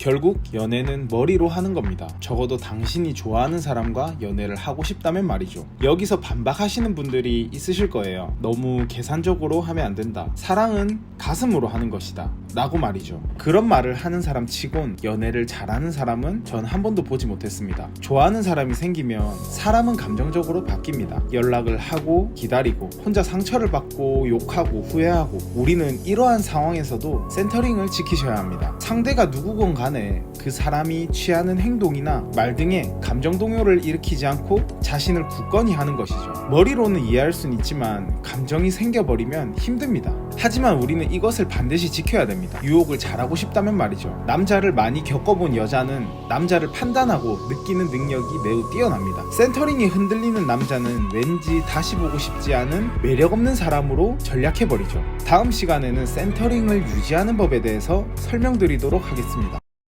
결국 연애는 머리로 하는 겁니다. 적어도 당신이 좋아하는 사람과 연애를 하고 싶다면 말이죠. 여기서 반박하시는 분들이 있으실 거예요. 너무 계산적으로 하면 안 된다. 사랑은 가슴으로 하는 것이다. 라고 말이죠. 그런 말을 하는 사람 치곤 연애를 잘하는 사람은 전 한 번도 보지 못했습니다. 좋아하는 사람이 생기면 사람은 감정적으로 바뀝니다. 연락을 하고 기다리고 혼자 상처를 받고 욕하고 후회하고 우리는 이러한 상황에서도 센터링을 지키셔야 합니다. 상대가 누구건 간에 그 사람이 취하는 행동이나 말 등의 감정 동요를 일으키지 않고 자신을 굳건히 하는 것이죠. 머리로는 이해할 수는 있지만 감정이 생겨버리면 힘듭니다. 하지만 우리는 이것을 반드시 지켜야 됩니다. 유혹을 잘하고 싶다면 말이죠. 남자를 많이 겪어본 여자는 남자를 판단하고 느끼는 능력이 매우 뛰어납니다. 센터링이 흔들리는 남자는 왠지 다시 보고 싶지 않은 매력 없는 사람으로 전략해버리죠. 다음 시간에는 센터링을 유지하는 법에 대해서 설명드리도록 하겠습니다.